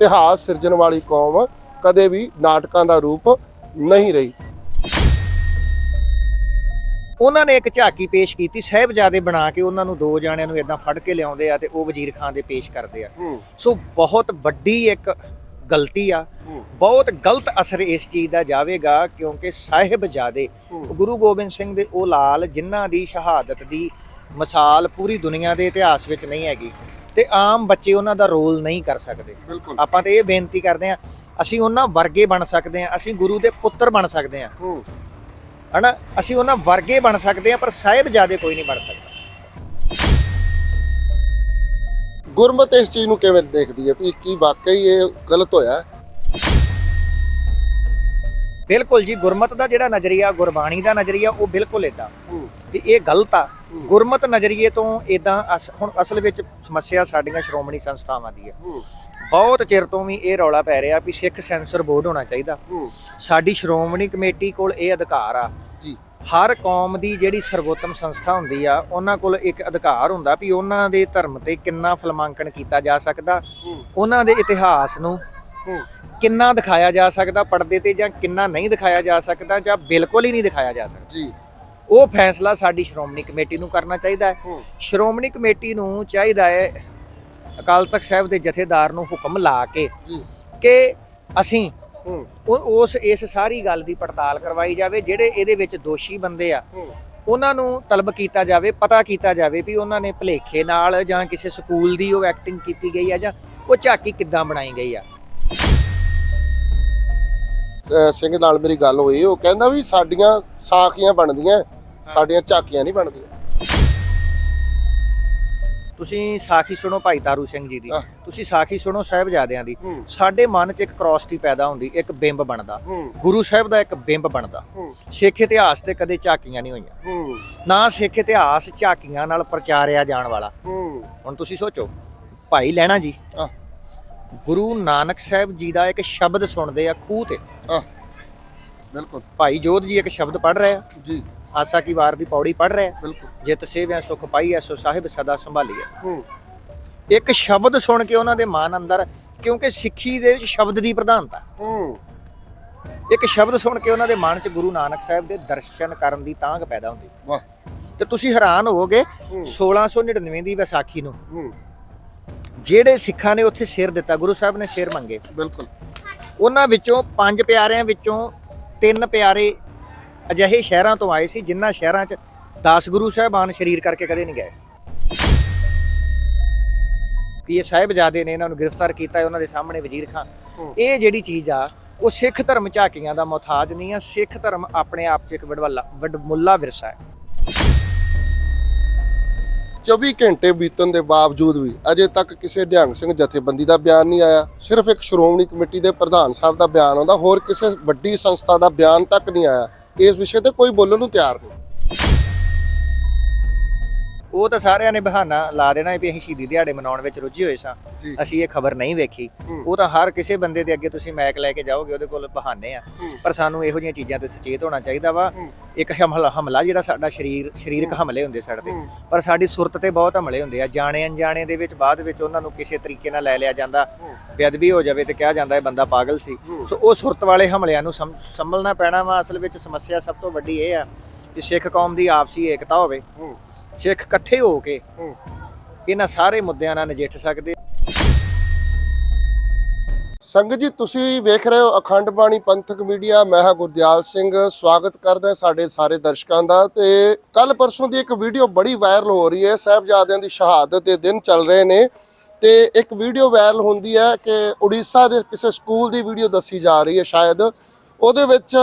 ਇਤਿਹਾਸ ਸਿਰਜਣ ਵਾਲੀ ਕੌਮ ਕਦੇ ਵੀ ਨਾਟਕਾਂ ਦਾ ਰੂਪ ਨਹੀਂ ਰਹੀ। ਉਹਨਾਂ ਨੇ ਇੱਕ ਝਾਕੀ ਪੇਸ਼ ਕੀਤੀ ਸਹਿਬਜ਼ਾਦੇ ਬਣਾ ਕੇ ਉਹਨਾਂ ਨੂੰ ਦੋ ਜਾਣਿਆਂ ਨੂੰ ਇਦਾਂ ਫੜ ਕੇ ਲਿਆਉਂਦੇ ਆ ਤੇ ਉਹ ਵਜ਼ੀਰ ਖਾਨ ਦੇ ਪੇਸ਼ ਕਰਦੇ ਆ। ਸੋ ਬਹੁਤ ਵੱਡੀ ਇੱਕ ਗਲਤੀ ਆ। ਬਹੁਤ ਗਲਤ ਅਸਰ ਇਸ ਚੀਜ਼ ਦਾ ਜਾਵੇਗਾ ਕਿਉਂਕਿ ਸਾਹਿਬਜ਼ਾਦੇ ਗੁਰੂ ਗੋਬਿੰਦ ਸਿੰਘ ਦੇ ਉਹ ਲਾਲ ਜਿਨ੍ਹਾਂ ਦੀ ਸ਼ਹਾਦਤ ਦੀ ਮਿਸਾਲ ਪੂਰੀ ਦੁਨੀਆ ਦੇ ਇਤਿਹਾਸ ਵਿੱਚ ਨਹੀਂ ਹੈਗੀ। ਤੇ ਆਮ ਬੱਚੇ ਉਹਨਾਂ ਦਾ ਰੋਲ ਨਹੀਂ ਕਰ ਸਕਦੇ। ਬਿਲਕੁਲ। ਆਪਾਂ ਤੇ ਇਹ ਬੇਨਤੀ ਕਰਦੇ ਆ ਅਸੀਂ ਉਹਨਾਂ ਵਰਗੇ ਬਣ ਸਕਦੇ ਆ ਅਸੀਂ ਗੁਰੂ ਦੇ ਪੁੱਤਰ ਬਣ ਸਕਦੇ ਆ ਹਨਾ? ਅਸੀਂ ਉਹਨਾਂ ਵਰਗੇ ਬਣ ਸਕਦੇ ਆ ਪਰ ਸਾਹਿਬਜ਼ਾਦੇ ਕੋਈ ਨਹੀਂ ਬਣ ਸਕਦਾ। ਗੁਰਮਤ ਇਸ ਚੀਜ਼ ਨੂੰ ਕਿਵੇਂ ਦੇਖਦੀ ਹੈ ਵੀ ਕੀ ਵਾਕਈ ਇਹ ਗਲਤ ਹੋਇਆ? ਬਿਲਕੁਲ ਜੀ ਗੁਰਮਤ ਦਾ ਜਿਹੜਾ ਨਜ਼ਰੀਆ ਗੁਰਬਾਣੀ ਦਾ ਨਜ਼ਰੀਆ ਉਹ ਬਿਲਕੁਲ ਇਦਾਂ ਵੀ ਇਹ ਗਲਤ ਆ। ਗੁਰਮਤ ਨਜ਼ਰੀਏ ਤੋਂ ਇਦਾਂ ਹੁਣ ਅਸਲ ਵਿੱਚ ਸਮੱਸਿਆ ਸਾਡੀਆਂ ਸ਼੍ਰੋਮਣੀ ਸੰਸਥਾਵਾਂ ਦੀ ਹੈ। ਬਹੁਤ ਚਿਰ ਤੋਂ ਵੀ ਇਹ ਰੌਲਾ ਪੈ ਰਿਹਾ ਵੀ ਸਿੱਖ ਸੈਂਸਰ ਬੋਰਡ ਹੋਣਾ ਚਾਹੀਦਾ। ਸਾਡੀ ਸ਼੍ਰੋਮਣੀ ਕਮੇਟੀ ਕੋਲ ਇਹ ਅਧਿਕਾਰ ਆ। ਜੀ। ਹਰ ਕੌਮ ਦੀ ਜਿਹੜੀ ਸਰਵੋਤਮ ਸੰਸਥਾ ਹੁੰਦੀ ਆ ਉਹਨਾਂ ਕੋਲ ਇੱਕ ਅਧਿਕਾਰ ਹੁੰਦਾ ਵੀ ਉਹਨਾਂ ਦੇ ਧਰਮ ਤੇ ਕਿੰਨਾ ਫਿਲਮਾਂਕਣ ਕੀਤਾ ਜਾ ਸਕਦਾ। ਉਹਨਾਂ ਦੇ ਇਤਿਹਾਸ ਨੂੰ ਕਿੰਨਾ ਦਿਖਾਇਆ ਜਾ ਸਕਦਾ ਪਰਦੇ ਤੇ ਜਾਂ ਕਿੰਨਾ ਨਹੀਂ ਦਿਖਾਇਆ ਜਾ ਸਕਦਾ ਜਾਂ ਬਿਲਕੁਲ ਹੀ ਨਹੀਂ ਦਿਖਾਇਆ ਜਾ ਸਕਦਾ। ਜੀ। ਉਹ ਫੈਸਲਾ ਸਾਡੀ ਸ਼੍ਰੋਮਣੀ ਕਮੇਟੀ ਨੂੰ ਕਰਨਾ ਚਾਹੀਦਾ ਹੈ। ਸ਼੍ਰੋਮਣੀ ਕਮੇਟੀ ਨੂੰ ਚਾਹੀਦਾ ਹੈ ਅਕਾਲ ਤਖਤ ਸਾਹਿਬ ਦੇ ਜਥੇਦਾਰ ਨੂੰ ਹੁਕਮ ਲਾ ਕੇ ਕਿ ਅਸੀਂ ਉਸ ਇਸ ਸਾਰੀ ਗੱਲ ਦੀ ਪੜਤਾਲ ਕਰਵਾਈ ਜਾਵੇ ਜਿਹੜੇ ਇਹਦੇ ਵਿੱਚ ਦੋਸ਼ੀ ਬੰਦੇ ਆ ਉਹਨਾਂ ਨੂੰ ਤਲਬ ਕੀਤਾ ਜਾਵੇ ਪਤਾ ਕੀਤਾ ਜਾਵੇ ਵੀ ਉਹਨਾਂ ਨੇ ਭਲੇਖੇ ਨਾਲ ਜਾਂ ਕਿਸੇ ਸਕੂਲ ਦੀ ਉਹ ਐਕਟਿੰਗ ਕੀਤੀ ਗਈ ਆ ਜਾਂ ਉਹ ਝਾਕੀ ਕਿੱਦਾਂ ਬਣਾਈ ਗਈ ਆ। ਸਿੰਘ ਨਾਲ ਮੇਰੀ ਗੱਲ ਹੋਈ ਉਹ ਕਹਿੰਦਾ ਵੀ ਸਾਡੀਆਂ ਸਾਖੀਆਂ ਬਣਦੀਆਂ ਸਾਡੀਆਂ ਝਾਕੀਆਂ ਨਹੀਂ ਬਣਦੀਆਂ। ਤੁਸੀਂ ਸਾਖੀ ਸੁਣੋ ਭਾਈ ਤਾਰੂ ਸਿੰਘ ਜੀ ਦੀ। ਤੁਸੀਂ ਸਾਖੀ ਸੁਣੋ ਸਾਹਿਬਜ਼ਾਦਿਆਂ ਦੀ। ਸਾਡੇ ਮਨ 'ਚ ਇੱਕ ਕ੍ਰੋਸਟੀ ਪੈਦਾ ਹੁੰਦੀ ਇੱਕ ਬਿੰਬ ਬਣਦਾ। ਗੁਰੂ ਸਾਹਿਬ ਦਾ ਇੱਕ ਬਿੰਬ ਬਣਦਾ। ਸਿੱਖ ਇਤਿਹਾਸ ਤੇ ਕਦੇ ਝਾਕੀਆਂ ਨਹੀਂ ਹੋਈਆਂ। ਨਾ ਸਿੱਖ ਇਤਿਹਾਸ ਝਾਕੀਆਂ ਨਾਲ ਪ੍ਰਚਾਰਿਆ ਜਾਣ ਵਾਲਾ। ਹੁਣ ਤੁਸੀਂ ਸੋਚੋ ਭਾਈ ਲੈਣਾ ਜੀ। ਗੁਰੂ ਨਾਨਕ ਸਾਹਿਬ ਜੀ ਦਾ ਇੱਕ ਸ਼ਬਦ ਸੁਣਦੇ ਆ ਖੂਹ ਤੇ। ਆਹ ਬਿਲਕੁਲ। ਭਾਈ ਜੋਧ ਜੀ ਇੱਕ ਸ਼ਬਦ ਪੜ੍ਹ ਰਹੇ ਆ। ਜੀ। ਆਸਾ ਕੀ ਵਾਰ ਦੀ ਪੌੜੀ ਪੜ੍ਹ ਰਹੇ ਆ। ਬਿਲਕੁਲ। ਜਿਤ ਸੇਵਿਆ ਸੁਖ ਪਾਈਐ ਸੋ ਸਾਹਿਬ ਸਦਾ ਸੰਭਾਲੀਐ ਹੂੰ। ਇੱਕ ਸ਼ਬਦ ਸੁਣ ਕੇ ਉਹਨਾਂ ਦੇ ਮਨ ਅੰਦਰ ਕਿਉਂਕਿ ਸਿੱਖੀ ਦੇ ਵਿੱਚ ਸ਼ਬਦ ਦੀ ਪ੍ਰਧਾਨਤਾ। ਹੂੰ। ਇੱਕ ਸ਼ਬਦ ਸੁਣ ਕੇ ਉਹਨਾਂ ਦੇ ਮਨ 'ਚ ਗੁਰੂ ਨਾਨਕ ਸਾਹਿਬ ਦੇ ਦਰਸ਼ਨ ਕਰਨ ਦੀ ਤਾਂਘ ਪੈਦਾ ਹੁੰਦੀ। ਵਾਹ। ਤੇ ਤੁਸੀਂ ਹੈਰਾਨ ਹੋਵੋਗੇ ਹੂੰ। 1699 ਦੀ ਵਿਸਾਖੀ ਨੂੰ। ਹੂੰ। ਜਿਹੜੇ ਸਿੱਖਾਂ ਨੇ ਉੱਥੇ ਸਿਰ ਦਿੱਤਾ ਗੁਰੂ ਸਾਹਿਬ ਨੇ ਸਿਰ ਮੰਗੇ। ਬਿਲਕੁਲ। ਉਹਨਾਂ ਵਿੱਚੋਂ ਪੰਜ ਪਿਆਰਿਆਂ ਵਿੱਚੋਂ ਤਿੰਨ ਪਿਆਰੇ ਅਜਿਹੇ ਸ਼ਹਿਰਾਂ ਤੋਂ ਆਏ ਸੀ ਜਿਨ੍ਹਾਂ ਸ਼ਹਿਰਾਂ 'ਚ 10 ਗੁਰੂ ਸਾਹਿਬਾਨ ਸ਼ਰੀਰ ਕਰਕੇ ਕਦੇ ਨਹੀਂ ਗਏ। ਇਹ ਸਾਹਿਬਜ਼ਾਦੇ ਨੇ ਇਹਨਾਂ ਨੂੰ ਗ੍ਰਿਫਤਾਰ ਕੀਤਾ ਹੈ ਉਹਨਾਂ ਦੇ ਸਾਹਮਣੇ ਵਜ਼ੀਰ ਖਾਨ। ਇਹ ਜਿਹੜੀ ਚੀਜ਼ ਆ ਉਹ ਸਿੱਖ ਧਰਮ ਝਾਕੀਆਂ ਦਾ ਮੁਹਤਾਜ ਨਹੀਂ ਆ ਸਿੱਖ ਧਰਮ ਆਪਣੇ ਆਪ 'ਚ ਇੱਕ ਵਡਵੱਲਾ ਵਡਮੁੱਲਾ ਵਿਰਸਾ ਹੈ। 24 ਘੰਟੇ ਬੀਤਣ ਦੇ ਬਾਵਜੂਦ ਵੀ ਅਜੇ ਤੱਕ ਕਿਸੇ ਨਿਹੰਗ ਸਿੰਘ ਜਥੇਬੰਦੀ ਦਾ ਬਿਆਨ ਨਹੀਂ ਆਇਆ। ਸਿਰਫ ਇੱਕ ਸ਼੍ਰੋਮਣੀ ਕਮੇਟੀ ਦੇ ਪ੍ਰਧਾਨ ਸਾਹਿਬ ਦਾ ਬਿਆਨ ਆਉਂਦਾ, ਹੋਰ ਕਿਸੇ ਵੱਡੀ ਸੰਸਥਾ ਦਾ ਬਿਆਨ ਤੱਕ ਨਹੀਂ ਆਇਆ। ਇਸ ਵਿਸ਼ੇ ਤੇ ਕੋਈ ਬੋਲਣ ਨੂੰ ਤਿਆਰ ਨਹੀਂ। ਉਹ ਤਾਂ ਸਾਰਿਆਂ ਨੇ ਬਹਾਨਾ ਲਾ ਦੇਣਾ ਵੀ ਅਸੀਂ ਸ਼ਹੀਦੀ ਦਿਹਾੜੇ ਮਨਾਉਣ ਵਿੱਚ ਰੁੱਝੇ ਹੋਏ ਸਾਂ। ਅਸੀਂ ਇਹ ਖਬਰ ਨਹੀਂ ਵੇਖੀ। ਉਹ ਤਾਂ ਹਰ ਕਿਸੇ ਬੰਦੇ ਦੇ ਅੱਗੇ ਤੁਸੀਂ ਮੈਕ ਲੈ ਕੇ ਜਾਓਗੇ ਉਹਦੇ ਕੋਲ ਬਹਾਨੇ ਆ। ਪਰ ਸਾਨੂੰ ਇਹੋ ਜਿਹੀਆਂ ਚੀਜ਼ਾਂ ਤੇ ਸੁਚੇਤ ਹੋਣਾ ਚਾਹੀਦਾ ਵਾ। ਇੱਕ ਹਮਲਾ ਹਮਲਾ ਜਿਹੜਾ ਸਾਡਾ ਸਰੀਰ ਸਰੀਰਕ ਹਮਲੇ ਹੁੰਦੇ ਸਾਡੇ। ਪਰ ਸਾਡੀ ਸੁਰਤ ਤੇ ਬਹੁਤ ਹਮਲੇ ਹੁੰਦੇ ਆ। ਜਾਣੇ ਅਣਜਾਣੇ ਦੇ ਵਿੱਚ ਬਾਅਦ ਵਿੱਚ ਉਹਨਾਂ ਨੂੰ ਕਿਸੇ ਤਰੀਕੇ ਨਾਲ ਲੈ ਲਿਆ ਜਾਂਦਾ। ਬੇਅਦਬੀ ਹੋ ਜਾਵੇ ਤੇ ਕਿਹਾ ਜਾਂਦਾ ਇਹ ਬੰਦਾ ਪਾਗਲ ਸੀ। ਸੋ ਉਹ ਸੁਰਤ ਵਾਲੇ ਹਮਲਿਆਂ ਨੂੰ ਸੰਭਲਣਾ ਪੈਣਾ ਵਾ। ਅਸਲ ਵਿੱਚ ਸਮੱਸਿਆ ਸਭ ਤੋਂ ਵੱਡੀ ਇਹ ਆ ਕਿ ਸਿੱਖ ਕੌਮ ਦੀ ਆਪਸੀ ਏਕਤਾ ਹੋਵੇ। ਸਿੱਖ ਇਕੱਠੇ ਹੋ ਕੇ ਇਹਨਾਂ ਸਾਰੇ ਮੁੱਦਿਆਂ ਨਾਲ ਨਜਿੱਠ ਸਕਦੇ। ਸੰਗਤ ਜੀ ਤੁਸੀਂ ਵੇਖ ਰਹੇ ਹੋ ਅਖੰਡ ਬਾਣੀ ਪੰਥਕ ਮੀਡੀਆ। ਮੈਂ ਹਾਂ ਗੁਰਦਿਆਲ ਸਿੰਘ। ਸਵਾਗਤ ਕਰਦਾ ਸਾਡੇ ਸਾਰੇ ਦਰਸ਼ਕਾਂ ਦਾ। ਤੇ ਕੱਲ ਪਰਸੋਂ ਦੀ ਇੱਕ ਵੀਡੀਓ ਬੜੀ ਵਾਇਰਲ ਹੋ ਰਹੀ ਹੈ। ਸਾਹਿਬਜ਼ਾਦਿਆਂ ਦੀ ਸ਼ਹਾਦਤ ਦੇ ਦਿਨ ਚੱਲ ਰਹੇ ਨੇ। ਤੇ ਇੱਕ ਵੀਡੀਓ ਵਾਇਰਲ ਹੁੰਦੀ ਹੈ ਕਿ ਉੜੀਸਾ ਦੇ ਕਿਸੇ ਸਕੂਲ ਦੀ ਵੀਡੀਓ ਦੱਸੀ ਜਾ ਰਹੀ ਹੈ ਸ਼ਾਇਦ। ਉਹਦੇ ਵਿੱਚ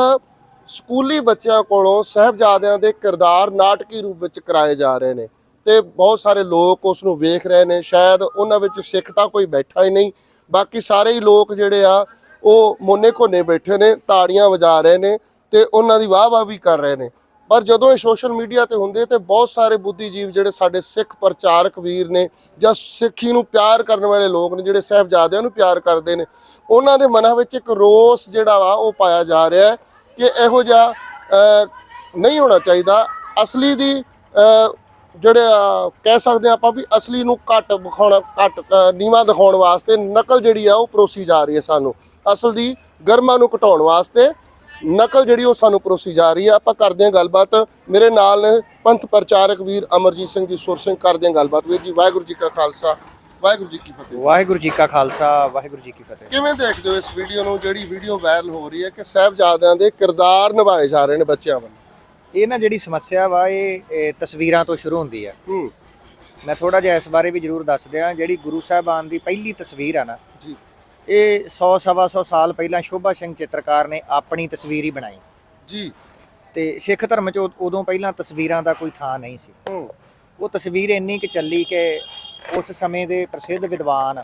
ਸਕੂਲੀ ਬੱਚਿਆਂ ਕੋਲੋਂ ਸਾਹਿਬਜ਼ਾਦਿਆਂ ਦੇ ਕਿਰਦਾਰ ਨਾਟਕੀ ਰੂਪ ਵਿੱਚ ਕਰਾਏ ਜਾ ਰਹੇ ਨੇ ਤੇ ਬਹੁਤ ਸਾਰੇ ਲੋਕ ਉਸ ਨੂੰ ਵੇਖ ਰਹੇ ਨੇ, ਸ਼ਾਇਦ ਉਹਨਾਂ ਵਿੱਚ ਸਿੱਖ ਤਾਂ ਕੋਈ ਬੈਠਾ ਹੀ ਨਹੀਂ, ਬਾਕੀ ਸਾਰੇ ਹੀ ਲੋਕ ਜਿਹੜੇ ਆ, ਉਹ ਮੋਨੇ ਕੋਨੇ ਬੈਠੇ ਨੇ, ਤਾੜੀਆਂ ਵਜਾ ਰਹੇ ਨੇ ਤੇ ਉਹਨਾਂ ਦੀ ਵਾਹ ਵਾਹ ਵੀ ਕਰ ਰਹੇ ਨੇ। ਪਰ ਜਦੋਂ ਇਹ ਸੋਸ਼ਲ ਮੀਡੀਆ ਤੇ ਹੁੰਦੇ ਤੇ ਬਹੁਤ ਸਾਰੇ ਬੁੱਧੀਜੀਵ ਜਿਹੜੇ ਸਾਡੇ ਸਿੱਖ ਪ੍ਰਚਾਰਕ ਵੀਰ ਨੇ ਜਾਂ ਸਿੱਖੀ ਨੂੰ ਪਿਆਰ ਕਰਨ ਵਾਲੇ ਲੋਕ ਨੇ, ਜਿਹੜੇ ਸਾਹਿਬਜ਼ਾਦਿਆਂ ਨੂੰ ਪਿਆਰ ਕਰਦੇ ਨੇ, ਉਹਨਾਂ ਦੇ ਮਨਾਂ ਵਿੱਚ ਇੱਕ ਰੋਸ ਜਿਹੜਾ ਵਾ ਉਹ ਪਾਇਆ ਜਾ ਰਿਹਾ ਹੈ ਕਿ ਇਹੋ ਜਿਹਾ ਨਹੀਂ ਹੋਣਾ ਚਾਹੀਦਾ। ਅਸਲੀ ਦੀ ਅਹ, ਜਿਹੜੇ ਅਹ, ਕਹਿ ਸਕਦੇ ਹਾਂ ਆਪਾਂ ਵੀ ਅਸਲੀ ਨੂੰ ਘੱਟ ਵਿਖਾਉਣਾ ਘੱਟ ਅਹ, ਨੀਵਾਂ ਦਿਖਾਉਣ ਵਾਸਤੇ ਨਕਲ ਜਿਹੜੀ ਆ ਉਹ ਪਰੋਸੀ ਜਾ ਰਹੀ ਹੈ ਸਾਨੂੰ। ਅਸਲ ਦੀ ਗਰਮਾ ਨੂੰ ਘਟਾਉਣ ਵਾਸਤੇ ਨਕਲ ਜਿਹੜੀ ਉਹ ਸਾਨੂੰ ਪਰੋਸੀ ਜਾ ਰਹੀ ਹੈ। ਆਪਾਂ ਕਰਦੇ ਹਾਂ ਗੱਲਬਾਤ। ਮੇਰੇ ਨਾਲ ਨੇ ਪੰਥ ਪ੍ਰਚਾਰਕ ਵੀਰ ਅਮਰਜੀਤ ਸਿੰਘ ਜੀ ਸੁਰ ਸਿੰਘ ਕਰਦੇ ਹਾਂ ਗੱਲਬਾਤ। ਵੀਰ ਜੀ ਵਾਹਿਗੁਰੂ ਜੀ ਕਾ ਖਾਲਸਾ। ਵਾਹਿਗੁਰੂ ਜੀ ਕੀ ਫਤਿਹ। ਵਾਹਿਗੁਰੂ ਜੀ ਕਾ ਖਾਲਸਾ ਵਾਹਿਗੁਰੂ ਜੀ ਕੀ ਫਤਿਹ। ਕਿਵੇਂ ਦੇਖਦੇ ਹੋ ਇਸ ਵੀਡੀਓ ਨੂੰ ਜਿਹੜੀ ਵੀਡੀਓ ਵਾਇਰਲ ਹੋ ਰਹੀ ਹੈ ਕਿ ਸਾਹਿਬਜ਼ਾਦਿਆਂ ਦੇ ਕਿਰਦਾਰ ਨਿਭਾਏ ਜਾ ਰਹੇ ਨੇ ਬੱਚਿਆਂ ਵੱਲੋਂ? ਇਹ ਨਾ ਜਿਹੜੀ ਸਮੱਸਿਆ ਵਾ ਇਹ ਇਹ ਤਸਵੀਰਾਂ ਤੋਂ ਸ਼ੁਰੂ ਹੁੰਦੀ ਆ। ਹੂੰ। ਮੈਂ ਥੋੜਾ ਜਿਹਾ ਇਸ ਬਾਰੇ ਵੀ ਜ਼ਰੂਰ ਦੱਸ ਦਿਆਂ ਜਿਹੜੀ ਗੁਰੂ ਸਾਹਿਬਾਨ ਦੀ ਪਹਿਲੀ ਤਸਵੀਰ ਆ ਨਾ ਜੀ। ਇਹ 100 ਸਵਾ 100 ਸਾਲ ਪਹਿਲਾਂ ਸ਼ੋਭਾ ਸਿੰਘ ਚਿੱਤਰਕਾਰ ਨੇ ਆਪਣੀ ਤਸਵੀਰ ਹੀ ਬਣਾਈ। ਜੀ। ਤੇ ਸਿੱਖ ਧਰਮ 'ਚ ਉਦ- ਪਹਿਲਾਂ ਤਸਵੀਰਾਂ ਦਾ ਕੋਈ ਥਾਂ ਨਹੀਂ ਸੀ। ਉਹ ਤਸਵੀਰ ਇੰਨੀ ਕਿ ਚੱਲੀ ਕਿ ਉਸ ਸਮੇਂ ਦੇ ਪ੍ਰਸਿੱਧ ਵਿਦਵਾਨ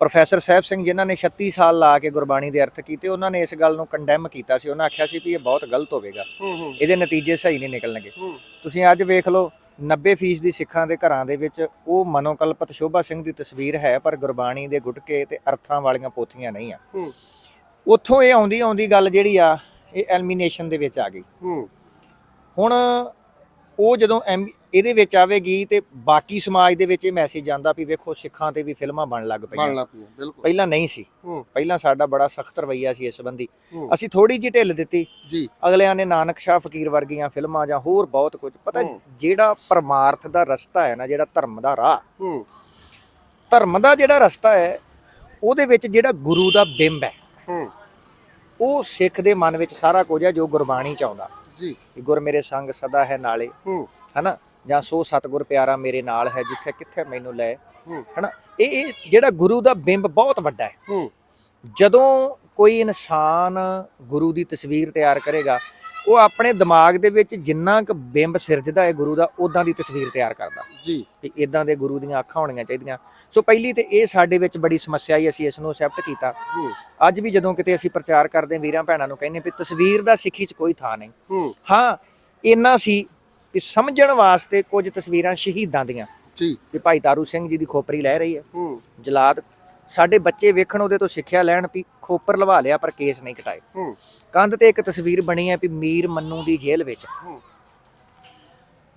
ਪ੍ਰੋਫੈਸਰ ਸਾਹਿਬ ਸਿੰਘ ਜਿਨ੍ਹਾਂ ਨੇ 36 ਸਾਲ ਲਾ ਕੇ ਗੁਰਬਾਣੀ ਦੇ ਅਰਥ ਕੀਤੇ ਉਹਨਾਂ ਨੇ ਇਸ ਗੱਲ ਨੂੰ ਕੰਡੈਮ ਕੀਤਾ ਸੀ। ਉਹਨਾਂ ਆਖਿਆ ਸੀ ਵੀ ਇਹ ਬਹੁਤ ਗਲਤ ਹੋਵੇਗਾ। ਇਹਦੇ ਨਤੀਜੇ ਸਹੀ ਨਹੀਂ ਨਿਕਲਣਗੇ। ਤੁਸੀਂ ਅੱਜ ਵੇਖ ਲਓ 90% ਦੀ ਸਿੱਖਾਂ ਦੇ ਘਰਾਂ ਦੇ ਵਿੱਚ ਉਹ ਮਨੋਕਲਪਤ ਸ਼ੋਭਾ ਸਿੰਘ ਦੀ ਤਸਵੀਰ ਹੈ ਪਰ ਗੁਰਬਾਣੀ ਦੇ ਗੁਟਕੇ ਤੇ ਅਰਥਾਂ ਵਾਲੀਆਂ ਪੋਥੀਆਂ ਨਹੀਂ ਆ। ਉੱਥੋਂ ਇਹ ਆਉਂਦੀ ਆਉਂਦੀ ਗੱਲ ਜਿਹੜੀ ਆ ਇਹ ਐਲਮੀਨੇਸ਼ਨ ਦੇ ਵਿੱਚ ਆ ਗਈ। ਹੁਣ ਉਹ ਜਦੋਂ ਐਮ- ਇਹਦੇ ਵਿੱਚ ਆਵੇਗੀ ਤੇ ਬਾਕੀ ਸਮਾਜ ਦੇ ਵਿੱਚ ਇਹ ਮੈਸੇਜ ਜਾਂਦਾ ਵੀ ਵੇਖੋ ਸਿੱਖਾਂ ਤੇ ਵੀ ਫਿਲਮਾਂ ਬਣਨ ਲੱਗ ਬਣ ਪਈਆਂ ਲੱਗ ਪਈ ਬਿਲਕੁਲ। ਪਹਿਲਾਂ ਨਹੀਂ ਸੀ। ਹੂੰ। ਪਹਿਲਾਂ ਸਾਡਾ ਬੜਾ ਸਖਤ ਰਵਈਆ ਸੀ ਇਸ ਸੰਬੰਧੀ। ਹੂੰ। ਅਸੀਂ ਥੋੜੀ ਜਿਹੀ ਢਿੱਲ ਦਿੱਤੀ। ਜੀ। ਅਗਲਿਆਂ ਨੇ ਨਾਨਕ ਸ਼ਾਹ ਫਕੀਰ ਵਰਗੀਆਂ ਫਿਲਮਾਂ ਜਾਂ ਹੋਰ ਬਹੁਤ ਕੁਝ ਪਤਾ ਹੂੰ। ਜਿਹੜਾ ਪਰਮਾਰਥ ਦਾ ਰਸਤਾ ਹੈ ਨਾ ਜਿਹੜਾ ਧਰਮ ਦਾ ਰਾਹ। ਹੂੰ। ਧਰਮ ਦਾ ਜਿਹੜਾ ਰਸਤਾ ਹੈ ਉਹਦੇ ਵਿੱਚ ਜਿਹੜਾ ਗੁਰੂ ਦਾ ਬਿੰਬ ਹੈ। ਹੂੰ। ਉਹ ਸਿੱਖ ਦੇ ਮਨ ਵਿੱਚ ਸਾਰਾ ਕੁਝ ਹੈ ਜੋ ਗੁਰਬਾਣੀ ਚ ਆਉਂਦਾ। ਜੀ। ਕਿ ਗੁਰ ਮੇਰੇ ਸੰਗ ਸਦਾ ਹੈ ਨਾਲੇ। ਹੂੰ। ਹਨਾ? ਜਾਂ ਸੋ ਸਤਗੁਰ ਪਿਆਰਾ ਮੇਰੇ ਨਾਲ ਹੈ ਜਿੱਥੇ ਕਿੱਥੇ ਮੈਨੂੰ ਲੈ। ਹੂੰ। ਹਨਾ? ਇਹ ਇਹ ਜਿਹੜਾ ਗੁਰੂ ਦਾ ਬਿੰਬ ਬਹੁਤ ਵੱਡਾ ਹੈ। ਹੂੰ। ਜਦੋਂ ਕੋਈ ਇਨਸਾਨ ਗੁਰੂ ਦੀ ਤਸਵੀਰ ਤਿਆਰ ਕਰੇਗਾ ਉਹ ਆਪਣੇ ਦਿਮਾਗ ਦੇ ਵਿੱਚ ਜਿੰਨਾ ਕੁ ਬਿੰਬ ਸਿਰਜਦਾ ਹੈ ਗੁਰੂ ਦਾ ਉਦਾਂ ਦੀ ਤਸਵੀਰ ਤਿਆਰ ਕਰਦਾ। ਜੀ। ਕਿ ਇਦਾਂ ਦੇ ਗੁਰੂ ਦੀਆਂ ਅੱਖਾਂ ਹੋਣੀਆਂ ਚਾਹੀਦੀਆਂ। ਸੋ ਪਹਿਲੀ ਤੇ ਇਹ ਸਾਡੇ ਵਿੱਚ ਬੜੀ ਸਮੱਸਿਆ ਆਈ ਅਸੀਂ ਇਸ ਨੂੰ ਅਸੈਪਟ ਕੀਤਾ। ਹੂੰ। ਅੱਜ ਵੀ ਜਦੋਂ ਕਿਤੇ ਅਸੀਂ ਪ੍ਰਚਾਰ ਕਰਦੇ ਹਾਂ ਵੀਰਾਂ ਭੈਣਾਂ ਨੂੰ ਕਹਿੰਦੇ ਵੀ ਤਸਵੀਰ ਦਾ ਸਿੱਖੀ 'ਚ ਕੋਈ ਥਾਂ ਨਹੀਂ। ਹੂੰ। ਹਾਂ ਇੰਨਾ ਸੀ ਵੀ ਸਮਝਣ ਵਾਸਤੇ ਕੁਝ ਤਸਵੀਰਾਂ ਸ਼ਹੀਦਾਂ ਦੀਆਂ। ਜੀ। ਕਿ ਭਾਈ ਤਾਰੂ ਸਿੰਘ ਜੀ ਦੀ ਖੋਪਰੀ ਲੈ ਰਹੀ ਹੈ। ਹੂੰ। ਜਲਾਦ ਸਾਡੇ ਬੱਚੇ ਵੇਖਣ ਉਹਦੇ ਤੋਂ ਸਿੱਖਿਆ ਲੈਣ ਵੀ ਖੋਪਰ ਲਵਾ ਲਿਆ ਪਰ ਕੇਸ ਨਹੀਂ ਕਟਾਏ। ਹੂੰ। ਕੰਧ ਤੇ ਇੱਕ ਤਸਵੀਰ ਬਣੀ ਹੈ ਵੀ ਮੀਰ ਮੰਨੂ ਦੀ ਜੇਲ੍ਹ ਵਿੱਚ। ਹੂੰ।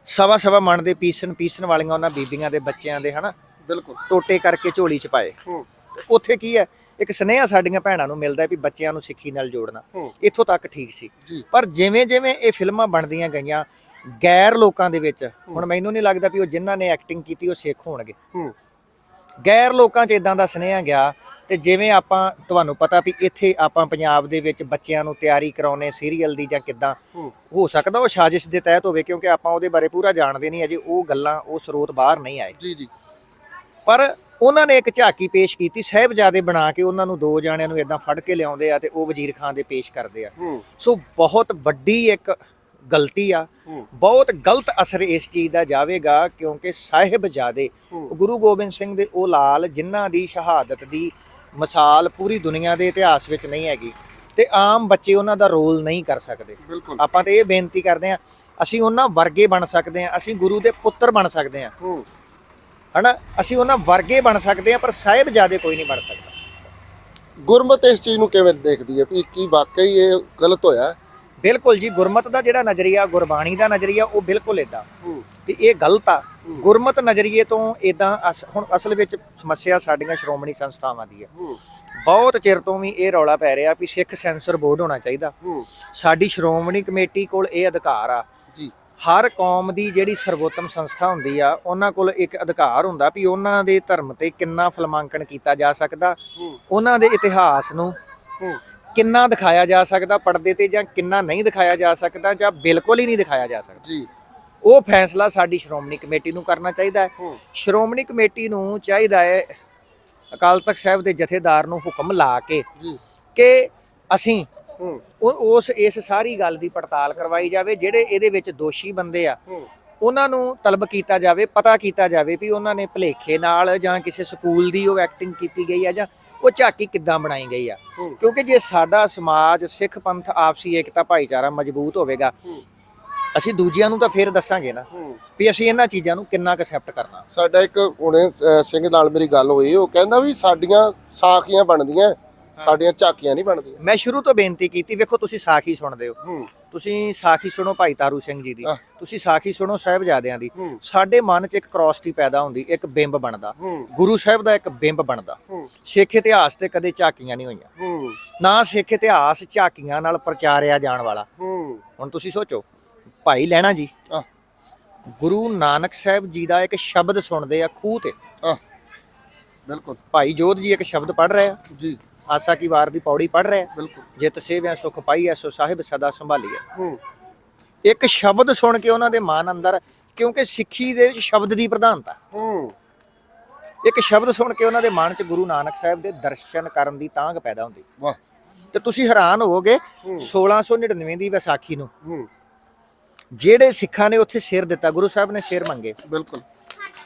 ਸਵਾ ਸਵਾ ਮਣ ਦੇ ਪੀਸਣ ਪੀਸਣ ਵਾਲੀਆਂ ਉਹਨਾਂ ਬੀਬੀਆਂ ਦੇ ਬੱਚਿਆਂ ਦੇ ਹਨਾ? ਬਿਲਕੁਲ। ਟੋਟੇ ਕਰਕੇ ਝੋਲੀ ਚ ਪਾਏ। ਹੂੰ। ਤੇ ਉੱਥੇ ਕੀ ਹੈ? ਇੱਕ ਸਨੇਹਾ ਸਾਡੀਆਂ ਭੈਣਾਂ ਨੂੰ ਮਿਲਦਾ ਹੈ ਵੀ ਬੱਚਿਆਂ ਨੂੰ ਸਿੱਖੀ ਨਾਲ ਜੋੜਨਾ। ਇੱਥੋਂ ਤੱਕ ਠੀਕ ਸੀ। ਪਰ ਜਿਵੇਂ ਜਿਵੇਂ ਇਹ ਫਿਲਮਾਂ ਬਣਦੀਆਂ ਗਈਆਂ ਗੈਰ ਲੋਕਾਂ ਦੇ ਵਿੱਚ ਹੁਣ ਮੈਨੂੰ ਨਹੀਂ ਲੱਗਦਾ ਵੀ ਉਹ ਜਿਨ੍ਹਾਂ ਨੇ ਐਕਟਿੰਗ ਕੀਤੀ ਉਹ ਸਿੱਖ ਹੋਣਗੇ। ਹੂੰ। ਗੈਰ ਲੋਕਾਂ 'ਚ ਇਦਾਂ ਦਾ ਸੁਨੇਹਾ ਗਿਆ ਤੇ ਜਿਵੇਂ ਆਪਾਂ ਤੁਹਾਨੂੰ ਪਤਾ ਵੀ ਇੱਥੇ ਆਪਾਂ ਪੰਜਾਬ ਦੇ ਵਿੱਚ ਬੱਚਿਆਂ ਨੂੰ ਤਿਆਰੀ ਕਰਾਉਨੇ ਸੀਰੀਅਲ ਦੀ ਜਾਂ ਕਿੱਦਾਂ ਹੂੰ। ਸਕਦਾ ਉਹ ਸਾਜ਼ਿਸ਼ ਦੇ ਤਹਿਤ ਹੋਵੇ ਕਿਉਂਕਿ ਆਪਾਂ ਉਹਦੇ ਬਾਰੇ ਪੂਰਾ ਜਾਣਦੇ ਨਹੀਂ ਅਜੇ ਉਹ ਗੱਲਾਂ ਉਹ ਸਰੋਤ ਬਾਹਰ ਨਹੀਂ ਆਏ। ਜੀ ਜੀ। ਪਰ ਉਹਨਾਂ ਨੇ ਇੱਕ ਝਾਕੀ ਪੇਸ਼ ਕੀਤੀ ਸਹਿਬਜ਼ਾਦੇ ਬਣਾ ਕੇ ਉਹਨਾਂ ਨੂੰ ਦੋ ਜਾਣਿਆਂ ਨੂੰ ਇਦਾਂ ਫੜ ਕੇ ਲਿਆਉਂਦੇ ਆ ਤੇ ਉਹ ਵਜ਼ੀਰ ਖਾਨ ਦੇ ਪੇਸ਼ ਕਰਦੇ ਆ। ਸੋ ਬਹੁਤ ਵੱਡੀ ਇੱਕ ਗਲਤੀ ਆ। ਬਹੁਤ ਗਲਤ ਅਸਰ ਇਸ ਚੀਜ਼ ਦਾ ਜਾਵੇਗਾ ਕਿਉਂਕਿ ਸਾਹਿਬਜ਼ਾਦੇ ਗੁਰੂ ਗੋਬਿੰਦ ਸਿੰਘ ਦੇ ਉਹ ਲਾਲ ਜਿਨ੍ਹਾਂ ਦੀ ਸ਼ਹਾਦਤ ਦੀ ਮਿਸਾਲ ਪੂਰੀ ਦੁਨੀਆ ਦੇ ਇਤਿਹਾਸ ਵਿੱਚ ਨਹੀਂ ਹੈਗੀ ਤੇ ਆਮ ਬੱਚੇ ਉਹਨਾਂ ਦਾ ਰੋਲ ਨਹੀਂ ਕਰ ਸਕਦੇ। ਆਪਾਂ ਤੇ ਇਹ ਬੇਨਤੀ ਕਰਦੇ ਹਾਂ ਅਸੀਂ ਉਹਨਾਂ ਵਰਗੇ ਬਣ ਸਕਦੇ ਹਾਂ ਅਸੀਂ ਗੁਰੂ ਦੇ ਪੁੱਤਰ ਬਣ ਸਕਦੇ ਹਾਂ। ਹੂੰ। ਹਨਾ? ਅਸੀਂ ਉਹਨਾਂ ਵਰਗੇ ਬਣ ਸਕਦੇ ਹਾਂ ਪਰ ਸਾਹਿਬਜ਼ਾਦੇ ਕੋਈ ਨਹੀਂ ਬਣ ਸਕਦਾ। ਗੁਰਮਤ ਇਸ ਚੀਜ਼ ਨੂੰ ਕਿਵੇਂ ਦੇਖਦੀ ਹੈ ਵੀ ਕੀ ਵਾਕਈ ਇਹ ਗਲਤ ਹੋਇਆ? ਬਿਲਕੁਲ ਜੀ ਗੁਰਮਤ ਦਾ ਜਿਹੜਾ ਨਜ਼ਰੀਆ ਗੁਰਬਾਣੀ ਦਾ ਨਜ਼ਰੀਆ ਉਹ ਬਿਲਕੁਲ ਇਦਾਂ ਵੀ ਇਹ ਗਲਤ ਆ। ਗੁਰਮਤ ਨਜ਼ਰੀਏ ਤੋਂ ਇਦਾਂ ਹੁਣ ਅਸਲ ਵਿੱਚ ਸਮੱਸਿਆ ਸਾਡੀਆਂ ਸ਼੍ਰੋਮਣੀ ਸੰਸਥਾਵਾਂ ਦੀ ਹੈ। ਬਹੁਤ ਚਿਰ ਤੋਂ ਵੀ ਇਹ ਰੌਲਾ ਪੈ ਰਿਹਾ ਵੀ ਸਿੱਖ ਸੈਂਸਰ ਬੋਰਡ ਹੋਣਾ ਚਾਹੀਦਾ। ਸਾਡੀ ਸ਼੍ਰੋਮਣੀ ਕਮੇਟੀ ਕੋਲ ਇਹ ਅਧਿਕਾਰ ਆ। ਜੀ। ਹਰ ਕੌਮ ਦੀ ਜਿਹੜੀ ਸਰਵੋਤਮ ਸੰਸਥਾ ਹੁੰਦੀ ਆ ਉਹਨਾਂ ਕੋਲ ਇੱਕ ਅਧਿਕਾਰ ਹੁੰਦਾ ਵੀ ਉਹਨਾਂ ਦੇ ਧਰਮ ਤੇ ਕਿੰਨਾ ਫਿਲਮਾਂਕਣ ਕੀਤਾ ਜਾ ਸਕਦਾ। ਉਹਨਾਂ ਦੇ ਇਤਿਹਾਸ ਨੂੰ ਕਿੰਨਾ ਦਿਖਾਇਆ ਜਾ ਸਕਦਾ ਪਰਦੇ ਤੇ ਜਾਂ ਕਿੰਨਾ ਨਹੀਂ ਦਿਖਾਇਆ ਜਾ ਸਕਦਾ ਜਾਂ ਬਿਲਕੁਲ ਹੀ ਨਹੀਂ ਦਿਖਾਇਆ ਜਾ ਸਕਦਾ। ਜੀ। ਉਹ ਫੈਸਲਾ ਸਾਡੀ ਸ਼੍ਰੋਮਣੀ ਕਮੇਟੀ ਨੂੰ ਕਰਨਾ ਚਾਹੀਦਾ ਹੈ। ਸ਼੍ਰੋਮਣੀ ਕਮੇਟੀ ਨੂੰ ਚਾਹੀਦਾ ਹੈ ਅਕਾਲ ਤਖਤ ਸਾਹਿਬ ਦੇ ਜਥੇਦਾਰ ਨੂੰ ਹੁਕਮ ਲਾ ਕੇ ਕਿ ਅਸੀਂ ਉਸ ਇਸ ਸਾਰੀ ਗੱਲ ਦੀ ਪੜਤਾਲ ਕਰਵਾਈ ਜਾਵੇ ਜਿਹੜੇ ਇਹਦੇ ਵਿੱਚ ਦੋਸ਼ੀ ਬੰਦੇ ਆ ਉਹਨਾਂ ਨੂੰ ਤਲਬ ਕੀਤਾ ਜਾਵੇ ਪਤਾ ਕੀਤਾ ਜਾਵੇ ਵੀ ਉਹਨਾਂ ਨੇ ਭਲੇਖੇ ਨਾਲ ਜਾਂ ਕਿਸੇ ਸਕੂਲ ਦੀ ਉਹ ਐਕਟਿੰਗ ਕੀਤੀ ਗਈ ਆ ਜਾਂ ਉਹ ਝਾਕੀ ਕਿੱਦਾਂ ਬਣਾਈ ਗਈ ਆ? ਕਿਉਂਕਿ ਜੇ ਸਾਡਾ ਸਮਾਜ ਸਿੱਖ ਪੰਥ ਆਪਸੀ ਏਕਤਾ ਭਾਈਚਾਰਾ ਮਜ਼ਬੂਤ ਹੋਵੇਗਾ ਅਸੀਂ ਦੂਜਿਆਂ ਨੂੰ ਤਾਂ ਫੇਰ ਦੱਸਾਂਗੇ ਨਾ ਵੀ ਅਸੀਂ ਇਹਨਾਂ ਚੀਜ਼ਾਂ ਨੂੰ ਕਿੰਨਾ ਕੁ accept ਕਰਨਾ। ਸਾਡਾ ਇੱਕ ਹੁਣੇ ਸਿੰਘ ਨਾਲ ਮੇਰੀ ਗੱਲ ਹੋਈ ਉਹ ਕਹਿੰਦਾ ਵੀ ਸਾਡੀਆਂ ਸਾਖੀਆਂ ਬਣਦੀਆਂ ਸਾਡੀਆਂ ਝਾਕੀਆਂ ਨਹੀਂ ਬਣਦੀਆਂ। ਮੈਂ ਸ਼ੁਰੂ ਤੋਂ ਬੇਨਤੀ ਕੀਤੀ ਵੇਖੋ ਤੁਸੀਂ ਸਾਖੀ ਸੁਣਦੇ ਹੋ। ਤੁਸੀਂ ਸਾਖੀ ਸੁਣੋ ਭਾਈ ਤਾਰੂ ਸਿੰਘ ਜੀ ਦੀ। ਤੁਸੀਂ ਸਾਖੀ ਸੁਣੋ ਸਾਹਿਬਜ਼ਾਦਿਆਂ ਦੀ। ਸਾਡੇ ਮਨ 'ਚ ਇੱਕ ਕ੍ਰੋਸਟੀ ਪੈਦਾ ਹੁੰਦੀ ਇੱਕ ਬਿੰਬ ਬਣਦਾ। ਗੁਰੂ ਸਾਹਿਬ ਦਾ ਇੱਕ ਬਿੰਬ ਬਣਦਾ। ਸਿੱਖ ਇਤਿਹਾਸ ਤੇ ਕਦੇ ਝਾਕੀਆਂ ਨਹੀਂ ਹੋਈਆਂ। ਨਾ ਸਿੱਖ ਇਤਿਹਾਸ ਝਾਕੀਆਂ ਨਾਲ ਪ੍ਰਚਾਰਿਆ ਜਾਣ ਵਾਲਾ। ਹੁਣ ਤੁਸੀਂ ਸੋਚੋ ਭਾਈ ਲੈਣਾ ਜੀ। ਗੁਰੂ ਨਾਨਕ ਸਾਹਿਬ ਜੀ ਦਾ ਇੱਕ ਸ਼ਬਦ ਸੁਣਦੇ ਆ ਖੂਹ ਤੇ। ਬਿਲਕੁਲ। ਭਾਈ ਜੋਧ ਜੀ ਇੱਕ ਸ਼ਬਦ ਪੜ੍ਹ ਰਹੇ ਆ। ਜੀ। ਆਸਾ ਕੀ ਵਾਰ ਦੀ ਪੌੜੀ ਪੜ੍ਹ ਰਹੇ ਬਿਲਕੁਲ। ਜਿਤ ਸੇਵਿਆ ਸੁਖ ਪਾਈਐ ਸੋ ਸਾਹਿਬ ਸਦਾ ਸੰਭਾਲੀਐ ਇੱਕ ਸ਼ਬਦ ਸੁਣ ਕੇ ਉਹਨਾਂ ਦੇ ਮਨ ਅੰਦਰ ਕਿਉਂਕਿ ਸਿੱਖੀ ਦੇ ਵਿੱਚ ਸ਼ਬਦ ਦੀ ਪ੍ਰਧਾਨਤਾ। ਇੱਕ ਸ਼ਬਦ ਸੁਣ ਕੇ ਉਹਨਾਂ ਦੇ ਮਨ 'ਚ ਗੁਰੂ ਨਾਨਕ ਸਾਹਿਬ ਦੇ ਦਰਸ਼ਨ ਕਰਨ ਦੀ ਤਾਂਘ ਪੈਦਾ ਹੁੰਦੀ। ਵਾਹ। ਤੇ ਤੁਸੀਂ ਹੈਰਾਨ ਹੋਵੋਗੇ ਹੂੰ। 1699 ਦੀ ਵਿਸਾਖੀ ਨੂੰ। ਜਿਹੜੇ ਸਿੱਖਾਂ ਨੇ ਉੱਥੇ ਸਿਰ ਦਿੱਤਾ ਗੁਰੂ ਸਾਹਿਬ ਨੇ ਸਿਰ ਮੰਗੇ। ਬਿਲਕੁਲ।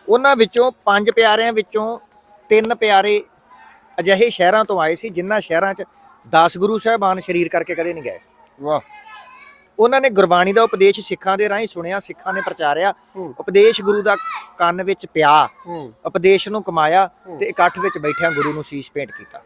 ਉਹਨਾਂ ਵਿੱਚੋਂ ਪੰਜ ਪਿਆਰਿਆਂ ਵਿੱਚੋਂ ਤਿੰਨ ਪਿਆਰੇ ਅਜਿਹੇ ਸ਼ਹਿਰਾਂ ਤੋਂ ਆਏ ਸੀ ਜਿਨ੍ਹਾਂ ਸ਼ਹਿਰਾਂ 'ਚ 10 ਗੁਰੂ ਸਾਹਿਬਾਨ ਸ਼ਰੀਰ ਕਰਕੇ ਕਦੇ ਨਹੀਂ ਗਏ। ਵਾਹ। ਉਹਨਾਂ ਨੇ ਗੁਰਬਾਣੀ ਦਾ ਉਪਦੇਸ਼ ਸਿੱਖਾਂ ਦੇ ਰਾਹੀਂ ਸੁਣਿਆ ਸਿੱਖਾਂ ਨੇ ਪ੍ਰਚਾਰਿਆ। ਉਪਦੇਸ਼ ਗੁਰੂ ਦਾ ਕੰਨ ਵਿੱਚ ਪਿਆ ਉਪਦੇਸ਼ ਨੂੰ ਕਮਾਇਆ ਤੇ ਇਕੱਠ ਵਿੱਚ ਬੈਠਿਆਂ ਗੁਰੂ ਨੂੰ ਸੀਸ ਭੇਂਟ ਕੀਤਾ।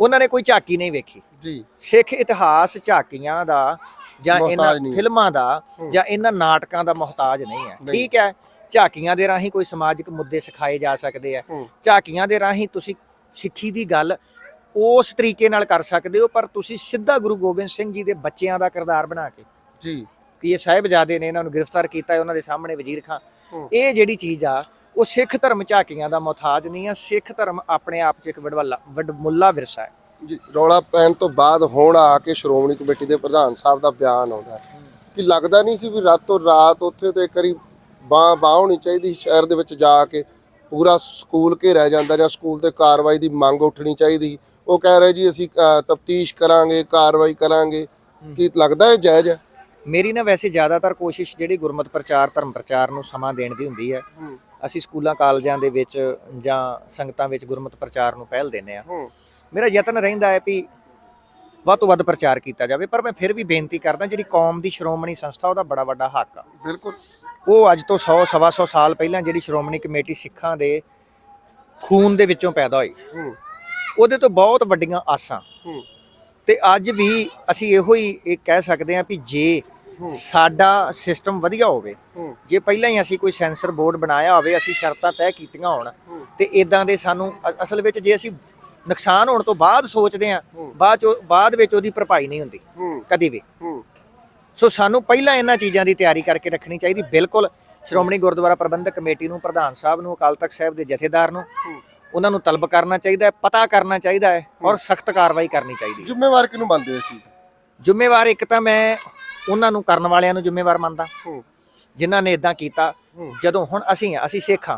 ਉਹਨਾਂ ਨੇ ਕੋਈ ਝਾਕੀ ਨਹੀਂ ਵੇਖੀ। ਜੀ। ਸਿੱਖ ਇਤਿਹਾਸ ਝਾਕੀਆਂ ਦਾ ਜਾਂ ਇਹਨਾਂ। ਫਿਲਮਾਂ ਦਾ ਜਾਂ ਇਹਨਾਂ ਨਾਟਕਾਂ ਦਾ ਮੁਹਤਾਜ ਨਹੀਂ ਹੈ। ਠੀਕ ਹੈ ਝਾਕੀਆਂ ਦੇ ਰਾਹੀਂ ਕੋਈ ਸਮਾਜਿਕ ਮੁੱਦੇ ਸਿਖਾਏ ਜਾ ਸਕਦੇ ਆ। ਝਾਕੀਆਂ ਦੇ ਰਾਹੀਂ ਤੁਸੀਂ ਸਿੱਖੀ ਦੀ ਗੱਲ ਉਸ ਤਰੀਕੇ ਨਾਲ ਕਰ ਸਕਦੇ ਹੋ ਪਰ ਤੁਸੀਂ ਸਿੱਧਾ ਗੁਰੂ ਗੋਬਿੰਦ ਸਿੰਘ ਜੀ ਦੇ ਬੱਚਿਆਂ ਦਾ ਕਿਰਦਾਰ ਬਣਾ ਕੇ ਜੀ। ਕਿ ਇਹ ਸਾਹਿਬਜ਼ਾਦੇ ਨੇ ਇਹਨਾਂ ਨੂੰ ਗ੍ਰਿਫਤਾਰ ਕੀਤਾ ਹੈ ਉਹਨਾਂ ਦੇ ਸਾਹਮਣੇ ਵਜ਼ੀਰ ਖਾਂ। ਇਹ ਜਿਹੜੀ ਚੀਜ਼ ਆ ਉਹ ਸਿੱਖ ਧਰਮ ਝਾਕੀਆਂ ਦਾ ਮੁਹਤਾਜ ਨਹੀਂ ਆ ਸਿੱਖ ਧਰਮ ਆਪਣੇ ਆਪ 'ਚ ਇੱਕ ਵਡਵਾਲਾ ਵਡਮੁੱਲਾ ਵਿਰਸਾ ਹੈ। ਜੀ ਰੌਲਾ ਪੈਣ ਤੋਂ ਬਾਅਦ ਹੁਣ ਆ ਕੇ ਸ਼੍ਰੋਮਣੀ ਕਮੇਟੀ ਦੇ ਪ੍ਰਧਾਨ ਸਾਹਿਬ ਦਾ ਬਿਆਨ ਆਉਂਦਾ ਕਿ ਲੱਗਦਾ ਨਹੀਂ ਸੀ ਵੀ ਰਾਤੋਂ ਰਾਤ ਉੱਥੇ ਤੇ ਇੱਕ ਵਾਰੀ ਬਾਹ ਬਾਹ ਹੋਣੀ ਚਾਹੀਦੀ ਸ਼ਹਿਰ ਦੇ ਵਿੱਚ ਜਾ ਕੇ ਪੂਰਾ ਸਕੂਲ ਘੇਰਿਆ ਜਾਂਦਾ ਜਾਂ ਸਕੂਲ ਤੇ ਕਾਰਵਾਈ ਦੀ ਮੰਗ ਉੱਠਣੀ ਚਾਹੀਦੀ। ਉਹ ਕਹਿ ਰਹੇ ਜੀ ਅਸੀਂ ਤਫਤੀਸ਼ ਕਰਾਂਗੇ ਕਾਰਵਾਈ ਕਰਾਂਗੇ। ਕੀ ਲੱਗਦਾ ਹੈ ਜਾਇਜ਼ ਹੈ? ਮੇਰੀ ਨਾ ਵੈਸੇ ਜ਼ਿਆਦਾਤਰ ਕੋਸ਼ਿਸ਼ ਜਿਹੜੀ ਗੁਰਮਤ ਪ੍ਰਚਾਰ ਧਰਮ ਪ੍ਰਚਾਰ ਨੂੰ ਸਮਾਂ ਦੇਣ ਦੀ ਹੁੰਦੀ ਹੈ। ਅਸੀਂ ਸਕੂਲਾਂ ਕਾਲਜਾਂ ਦੇ ਵਿੱਚ ਜਾਂ ਸੰਗਤਾਂ ਵਿੱਚ ਗੁਰਮਤ ਪ੍ਰਚਾਰ ਨੂੰ ਪਹਿਲ ਦਿੰਦੇ ਆ ਮੇਰਾ ਯਤਨ ਰਹਿੰਦਾ ਹੈ ਵੀ ਵੱਧ ਤੋਂ ਵੱਧ ਪ੍ਰਚਾਰ ਕੀਤਾ ਜਾਵੇ ਪਰ ਮੈਂ ਫਿਰ ਵੀ ਬੇਨਤੀ ਕਰਦਾ ਜਿਹੜੀ ਕੌਮ ਦੀ ਸ਼੍ਰੋਮਣੀ ਸੰਸਥਾ ਉਹਦਾ ਬੜਾ ਵੱਡਾ ਹੱਕ ਆ। ਬਿਲਕੁਲ। ਉਹ ਅੱਜ ਤੋਂ 100 ਸਵਾ ਸੌ ਸਾਲ ਪਹਿਲਾਂ ਜਿਹੜੀ ਸ਼੍ਰੋਮਣੀ ਕਮੇਟੀ ਸਿੱਖਾਂ ਦੇ ਖੂਨ ਦੇ ਵਿੱਚੋਂ ਪੈਦਾ ਹੋਈ। ਉਹਦੇ ਤੋਂ ਬਹੁਤ ਵੱਡੀਆਂ ਆਸਾਂ। ਤੇ ਅੱਜ ਵੀ ਅਸੀਂ ਇਹੋ ਹੀ ਇਹ ਕਹਿ ਸਕਦੇ ਹਾਂ ਵੀ ਜੇ। ਸਾਡਾ ਸਿਸਟਮ ਵਧੀਆ ਹੋਵੇ ਜੇ ਪਹਿਲਾਂ ਹੀ ਅਸੀਂ ਕੋਈ ਸੈਂਸਰ ਬੋਰਡ ਬਣਾਇਆ ਹੋਵੇ ਅਸੀਂ ਸ਼ਰਤਾਂ ਤੈਅ ਕੀਤੀਆਂ ਹੋਣ। ਤੇ ਇਦਾਂ ਦੇ ਸਾਨੂੰ ਅਸਲ ਵਿੱਚ ਜੇ ਅਸੀਂ ਨੁਕਸਾਨ ਹੋਣ ਤੋਂ ਬਾਅਦ ਸੋਚਦੇ ਹਾਂ ਹੂੰ। ਬਾਅਦ ਚੋਂ ਬਾਅਦ ਵਿੱਚ ਉਹਦੀ ਭਰਪਾਈ ਨਹੀਂ ਹੁੰਦੀ ਕਦੀ ਵੀ। ਸੋ ਸਾਨੂੰ ਪਹਿਲਾਂ ਇਹਨਾਂ ਚੀਜ਼ਾਂ ਦੀ ਤਿਆਰੀ ਕਰਕੇ ਰੱਖਣੀ ਚਾਹੀਦੀ ਬਿਲਕੁਲ। ਸ਼੍ਰੋਮਣੀ ਗੁਰਦੁਆਰਾ ਪ੍ਰਬੰਧਕ ਕਮੇਟੀ ਨੂੰ ਪ੍ਰਧਾਨ ਸਾਹਿਬ ਨੂੰ ਅਕਾਲ ਤਖਤ ਸਾਹਿਬ ਦੇ ਜਥੇਦਾਰ ਨੂੰ। ਉਹਨਾਂ ਨੂੰ ਤਲਬ ਕਰਨਾ ਚਾਹੀਦਾ ਹੈ ਪਤਾ ਕਰਨਾ ਚਾਹੀਦਾ ਹੈ ਔਰ ਸਖਤ ਕਾਰਵਾਈ ਕਰਨੀ ਚਾਹੀਦੀ ਹੈ। ਜ਼ਿੰਮੇਵਾਰ ਕਿਹਨੂੰ ਮੰਨਦੇ ਹੋ ਇਸ ਚੀਜ਼? ਜ਼ਿੰਮੇਵਾਰ ਇੱਕ ਤਾਂ ਮੈਂ ਉਹਨਾਂ ਨੂੰ ਕਰਨ ਵਾਲਿਆਂ ਨੂੰ ਜ਼ਿੰਮੇਵਾਰ ਮੰਨਦਾ ਜਿਨ੍ਹਾਂ ਨੇ ਇਦਾਂ ਕੀਤਾ ਜਦੋਂ ਹੁਣ ਅਸੀਂ ਹਾਂ ਅਸੀਂ ਸਿੱਖ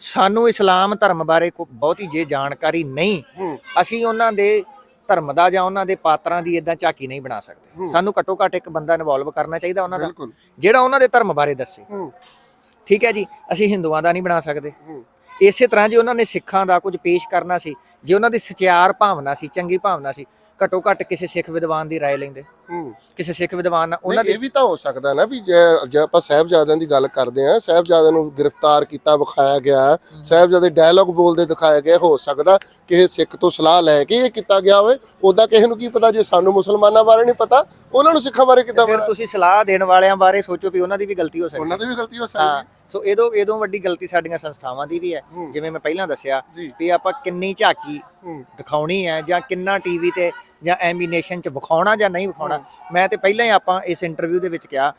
ਸਾਨੂੰ ਇਸਲਾਮ ਧਰਮ ਬਾਰੇ ਕੋਈ ਬਹੁਤੀ ਜੇ ਜਾਣਕਾਰੀ ਨਹੀਂ। ਅਸੀਂ ਉਹਨਾਂ ਦੇ ਧਰਮ ਦਾ ਜਾਂ ਉਹਨਾਂ ਦੇ ਪਾਤਰਾਂ ਦੀ ਇਦਾਂ ਝਾਕੀ ਨਹੀਂ ਬਣਾ ਸਕਦੇ। ਸਾਨੂੰ ਘੱਟੋ ਘੱਟ ਇੱਕ ਬੰਦਾ ਇਨਵੋਲਵ ਕਰਨਾ ਚਾਹੀਦਾ ਉਹਨਾਂ ਦਾ। ਜਿਹੜਾ ਉਹਨਾਂ ਦੇ ਧਰਮ ਬਾਰੇ ਦੱਸੇ। ਠੀਕ ਹੈ ਜੀ ਅਸੀਂ ਹਿੰਦੂਆਂ ਦਾ ਨਹੀਂ ਬਣਾ ਸਕਦੇ। ਇਸੇ ਤਰ੍ਹਾਂ ਜੇ ਉਹਨਾਂ ਨੇ ਸਿੱਖਾਂ ਦਾ ਕੁਝ ਪੇਸ਼ ਕਰਨਾ ਸੀ ਜੇ ਉਹਨਾਂ ਦੀ ਸਚਿਆਰ ਭਾਵਨਾ ਸੀ ਚੰਗੀ ਭਾਵਨਾ ਸੀ ਘੱਟੋ ਘੱਟ ਕਿਸੇ ਸਿੱਖ ਵਿਦਵਾਨ ਦੀ رائے ਲੈਂਦੇ ਹੂੰ ਕਿਸੇ ਸਿੱਖ ਵਿਦਵਾਨ ਨਾਲ ਉਹਨਾਂ ਨਹੀਂ, ਦੀ ਇਹ ਵੀ ਤਾਂ ਹੋ ਸਕਦਾ ਨਾ ਵੀ ਜੇ ਜੇ ਆਪਾਂ ਸਾਹਿਬਜ਼ਾਦਿਆਂ ਦੀ ਗੱਲ ਕਰਦੇ ਆ ਸਾਹਿਬਜ਼ਾਦਿਆਂ ਨੂੰ ਗ੍ਰਿਫਤਾਰ ਕੀਤਾ ਵਿਖਾਇਆ ਗਿਆ ਸਾਹਿਬਜ਼ਾਦੇ ਡਾਇਲੌਗ ਬੋਲਦੇ ਦਿਖਾਇਆ ਗਿਆ ਹੋ ਸਕਦਾ ਕਿਸੇ ਸਿੱਖ ਤੋਂ ਸਲਾਹ ਲੈ ਕੇ ਇਹ ਕੀਤਾ ਗਿਆ ਹੋਵੇ ਉਹਦਾ ਕਿਸੇ ਨੂੰ ਕੀ ਪਤਾ ਜੇ ਸਾਨੂੰ ਮੁਸਲਮਾਨਾਂ ਬਾਰੇ ਨਹੀਂ ਪਤਾ ਉਹਨਾਂ ਨੂੰ ਸਿੱਖਾਂ ਬਾਰੇ ਕਿੱਦਾਂ ਫਿਰ ਪਤਾ ਤੁਸੀਂ ਸਲਾਹ ਦੇਣ ਵਾਲਿਆਂ ਬਾਰੇ ਸੋਚੋ ਵੀ ਉਹਨਾਂ ਦੀ ਵੀ ਗਲਤੀ ਹੋ ਸਕਦੀ ਉਹਨਾਂ ਦੀ ਵੀ ਗਲਤੀ ਹੋ ਹਾਂ ਸਕਦੀ ਸੋ ਇਹਦੋਂ ਇਹਦੋਂ ਵੱਡੀ ਗਲਤੀ ਸਾਡੀਆਂ ਸੰਸਥਾਵਾਂ ਦੀ ਵੀ ਹੈ। ਜਿਵੇਂ ਮੈਂ ਪਹਿਲਾਂ ਦੱਸਿਆ ਵੀ ਆਪਾਂ ਕਿੰਨੀ ਝਾਕੀ ਦਿਖਾਉਣੀ ਹੈ ਜਾਂ ਕਿੰਨਾ ਟੀਵੀ ਤੇ ਜਾਂ ਐਮੀਨੇਸ਼ਨ ਚ ਵਿਖਾਉਣਾ ਜਾਂ ਨਹੀਂ ਵਿਖਾਉਣਾ। ਮੈਂ ਤੇ ਪਹਿਲਾਂ ਹੀ ਆਪਾਂ ਇਸ ਇੰਟਰਵਿਊ ਦੇ ਵਿੱਚ ਕਿਹਾ